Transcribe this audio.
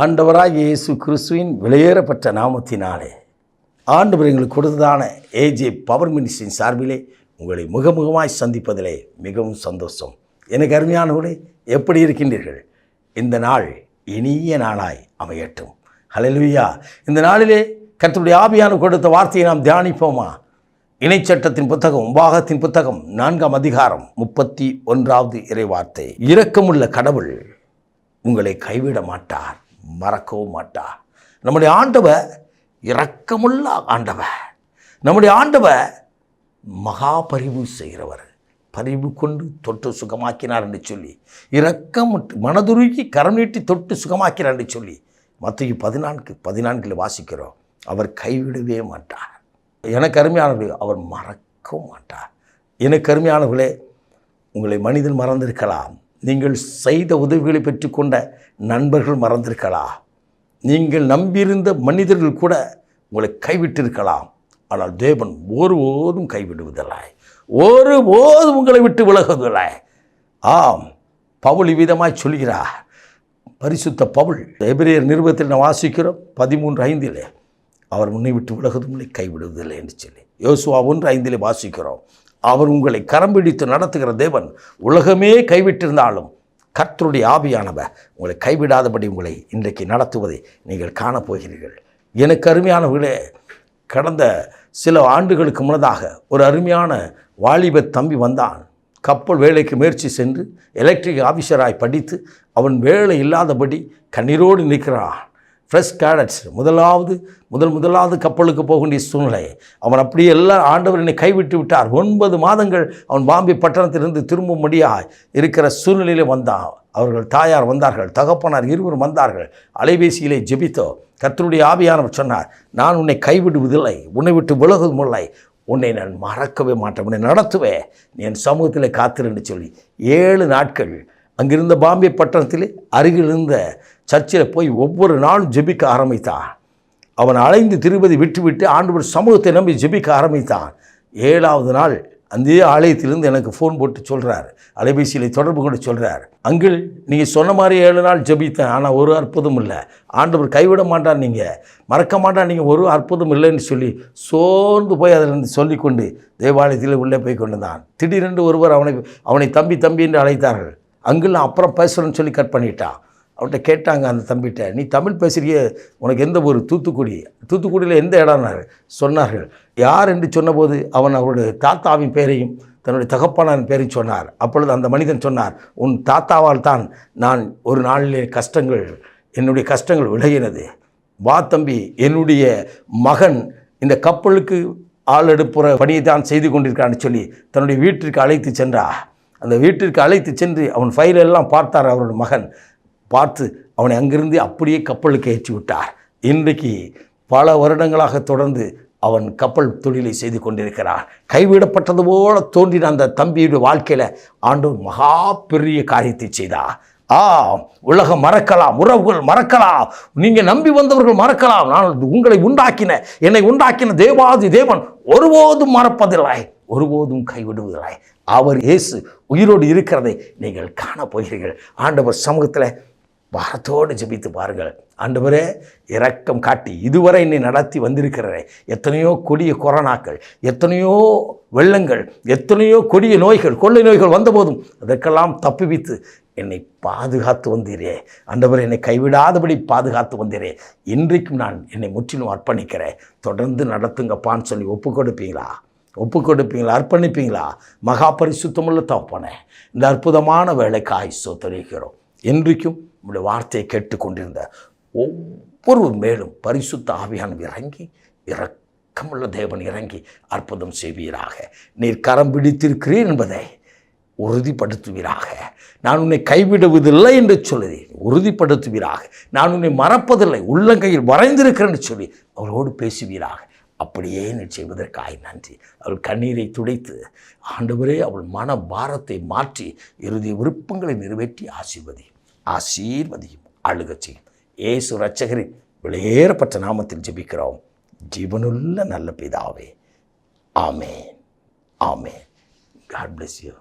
ஆண்டவராக இயேசு கிறிஸ்துவின் வெளியேறப்பட்ட நாமத்தினாலே. ஆண்டவர் எங்களுக்கு கொடுத்ததான ஏஜே பவர் மினிஸ்டின் சார்பிலே உங்களை முகமுகமாய் சந்திப்பதிலே மிகவும் சந்தோஷம். எனக்கு அருமையானவர்களே எப்படி இருக்கின்றீர்கள்? இந்த நாள் இனிய நாளாய் அமையட்டும். ஹலலுயா இந்த நாளிலே கத்தருடைய ஆவியான கொடுத்த வார்த்தையை நாம் தியானிப்போமா? இணைச்சட்டத்தின் புத்தகம் உபாகத்தின் புத்தகம் நான்காம் அதிகாரம் முப்பத்தி ஒன்றாவது இறைவார்த்தை இரக்கமுள்ள கடவுள் உங்களை கைவிட மாட்டார். மறக்கவும் மாட்டா. நம்முடைய ஆண்டவ இரக்கமுள்ள ஆண்டவ நம்முடைய ஆண்டவ மகா பரிவு செய்கிறவர். பரிவு கொண்டு தொட்டு சுகமாக்கினார் என்று சொல்லி இரக்கம் மனதுருகி கரம் நீட்டி தொட்டு சுகமாக்கினார் என்று சொல்லி மத்திய பதினான்கு பதினான்கில் வாசிக்கிறோம். அவர் கைவிடவே மாட்டார். எனக்கு அருமையானவர்களே அவர் மறக்கவும் மாட்டார். எனக்கு அருமையானவர்களே உங்களை மனிதன் மறந்திருக்கலாம். நீங்கள் செய்த உதவிகளை பெற்றுக்கொண்ட நண்பர்கள் மறந்திருக்கலாம். நீங்கள் நம்பியிருந்த மனிதர்கள் கூட உங்களை கைவிட்டிருக்கலாம். ஆனால் தேவன் ஒருபோதும் கைவிடுவதில்லை. ஒருபோதும் உங்களை விட்டு விலகுவதில்லை. ஆம் பவுல் விதமாய் சொல்கிறார். பரிசுத்த பவுல் எபிரேயர் நிருபத்தில் நான் வாசிக்கிறோம் பதிமூன்று ஐந்திலே அவர் உன்னை விட்டு விலகுவதும் இல்லை கைவிடுவதில்லை என்று சொல்லி. யோசுவா ஒன்று ஐந்திலே வாசிக்கிறோம். அவர் உங்களை கரம் பிடித்து நடத்துகிற தேவன் உலகமே கைவிட்டிருந்தாலும் கர்த்தருடைய ஆவியானவ உங்களை கைவிடாதபடி உங்களை இன்றைக்கு நடத்துவதை நீங்கள் காணப்போகிறீர்கள். எனக்கு அருமையானவர்களே கடந்த சில ஆண்டுகளுக்கு முன்னதாக ஒரு அருமையான வாலிப தம்பி வந்தான். கப்பல் வேலைக்கு முயற்சி சென்று எலக்ட்ரிக் ஆஃபீஸராய் படித்து அவன் வேலை இல்லாதபடி கண்ணீரோடு நிற்கிறான். ஃப்ரெஷ் கேடட்ஸ் முதலாவது முதல் முதலாவது கப்பலுக்கு போக வேண்டிய சூழ்நிலை. அவன் அப்படியே எல்லாம் ஆண்டவர் என்னை கைவிட்டு விட்டார். ஒன்பது மாதங்கள் அவன் பாம்பே பட்டணத்திலிருந்து திரும்பும்படியாக இருக்கிற சூழ்நிலையிலே வந்தான். அவர்கள் தாயார் வந்தார்கள் தகப்பனார் இருவரும் வந்தார்கள். அலைபேசியிலே ஜெபித்தோ கத்தருடைய ஆவியானவர் சொன்னார் நான் உன்னை கைவிடுவதில்லை உன்னை விட்டு விலகுவதும் இல்லை. உன்னை நான் மறக்கவே மாட்டேன் உன்னை நடத்துவேன் என் சமூகத்தில் காத்திருந்து சொல்லி ஏழு நாட்கள் அங்கிருந்த பாம்பே பட்டணத்தில் அருகில் இருந்த சர்ச்சில் போய் ஒவ்வொரு நாளும் ஜெபிக்க ஆரம்பித்தான் அவன் அலைந்து திருப்பதி விட்டுவிட்டு ஆண்டவர் சமூகத்தை நம்பி ஜெபிக்க ஆரம்பித்தான் ஏழாவது நாள் அந்த ஆலயத்திலிருந்து எனக்கு ஃபோன் போட்டு சொல்கிறார் அலைபேசியில் தொடர்பு கொண்டு சொல்கிறார் அங்கிள் நீங்கள் சொன்ன மாதிரி ஏழு நாள் ஜபித்தேன். ஆனால் ஒரு அற்புதம் இல்லை. ஆண்டவர் கைவிட மாட்டார் நீங்கள் மறக்க மாட்டார் நீங்கள் ஒரு அற்புதம் இல்லைன்னு சொல்லி சோர்ந்து போய் அதிலிருந்து சொல்லிக்கொண்டு தேவாலயத்தில் உள்ளே போய் தான் திடீரென்று ஒருவர் அவனை அவனை தம்பி தம்பி என்று அழைத்தார்கள். அங்கிள் நான் அப்புறம் பேசுகிறேன்னு சொல்லி கட் பண்ணிட்டான் அவன்கிட்ட கேட்டாங்க அந்த தம்பிகிட்ட நீ தமிழ் பேசுகிறிய உனக்கு எந்த ஒரு தூத்துக்குடி. தூத்துக்குடியில் எந்த இடம்னாரு சொன்னார்கள். யார்? என்று சொன்னபோது அவன் அவருடைய தாத்தாவின் பெயரையும் தன்னுடைய தகப்பனாரின் பெயரையும் சொன்னார். அப்பொழுது அந்த மனிதன் சொன்னார் உன் தாத்தாவால் தான் நான் ஒரு நாளிலே கஷ்டங்கள் என்னுடைய கஷ்டங்கள் விலகினது. வா தம்பி என்னுடைய மகன் இந்த கப்பலுக்கு ஆள் எடுப்புற பணியை தான் செய்து கொண்டிருக்கான்னு சொல்லி தன்னுடைய வீட்டிற்கு அழைத்து சென்றா அந்த வீட்டிற்கு அழைத்து சென்று அவன் ஃபைலெல்லாம் பார்த்தார் அவருடைய மகன். பார்த்து அவனை அங்கிருந்து அப்படியே கப்பலுக்கு ஏற்றி விட்டார். இன்றைக்கு பல வருடங்களாக தொடர்ந்து அவன் கப்பல் தொழிலை செய்து கொண்டிருக்கிறான். கைவிடப்பட்டது போல தோன்றின அந்த தம்பியுடைய வாழ்க்கையில் ஆண்டவர் மகா பெரிய காரியத்தை செய்தார். ஆ உலகம் மறக்கலாம் உறவுகள் மறக்கலாம் நீங்கள் நம்பி வந்தவர்கள் மறக்கலாம். நான் உங்களை உண்டாக்கின என்னை உண்டாக்கின தேவாதி தேவன் ஒருபோதும் மறப்பதில்லை ஒருபோதும் கைவிடுவதில்லை. அவர் இயேசு உயிரோடு இருக்கிறதை நீங்கள் காணப் போகிறீர்கள் ஆண்டவர் சமூகத்தில் பாரத்தோடு ஜெபித்து பாருங்கள். ஆண்டவரே இரக்கம் காட்டி இதுவரை என்னை நடத்தி வந்திருக்கிறாரே எத்தனையோ கொடிய கொரோனாக்கள் எத்தனையோ வெள்ளங்கள் எத்தனையோ கொடிய நோய்கள் கொள்ளை நோய்கள் வந்தபோதும் அதற்கெல்லாம் தப்புவித்து என்னை பாதுகாத்து வந்தீரே. ஆண்டவர் என்னை கைவிடாதபடி பாதுகாத்து வந்தீரே. இன்றைக்கும் நான் என்னை முற்றிலும் அர்ப்பணிக்கிறேன். தொடர்ந்து நடத்துங்கப்பான்னு சொல்லி ஒப்பு கொடுப்பீங்களா ஒப்பு கொடுப்பீங்களா அர்ப்பணிப்பீங்களா? மகா பரிசுத்தமுள்ள தப்பனே இந்த அற்புதமான வேலைக்காய் சோத்தரிக்கிறோம். என்றைக்கும் உங்களுடைய வார்த்தையை கேட்டுக்கொண்டிருந்த ஒவ்வொரு மேலும் பரிசுத்த ஆவியானவர் இறங்கி இரக்கமுள்ள தேவன் இறங்கி அற்புதம் செய்வீராக. நீர் கரம் பிடித்திருக்கிறீர் என்பதை உறுதிப்படுத்துவீராக. நான் உன்னை கைவிடுவதில்லை என்று சொல்லி உறுதிப்படுத்துவீராக. நான் உன்னை மறப்பதில்லை. உள்ளங்கையில் வரைந்திருக்கிறேன் சொல்லி அவரோடு பேசுவீராக. அப்படியே நீ செய்வதற்காய் நன்றி. அவள் கண்ணீரை துடைத்து ஆண்டவரே அவள் மன பாரத்தை மாற்றி இறுதி விருப்பங்களை நிறைவேற்றி ஆசிர்வதி ஆசீர்வதியும் அழுகச் செய்யும். ஏசு ரட்சகரின் வெளியேறப்பட்ட நாமத்தில் ஜெபிக்கிறோம். ஜீவனுள்ள நல்ல பிதாவே. ஆமேன். ஆமேன். God bless you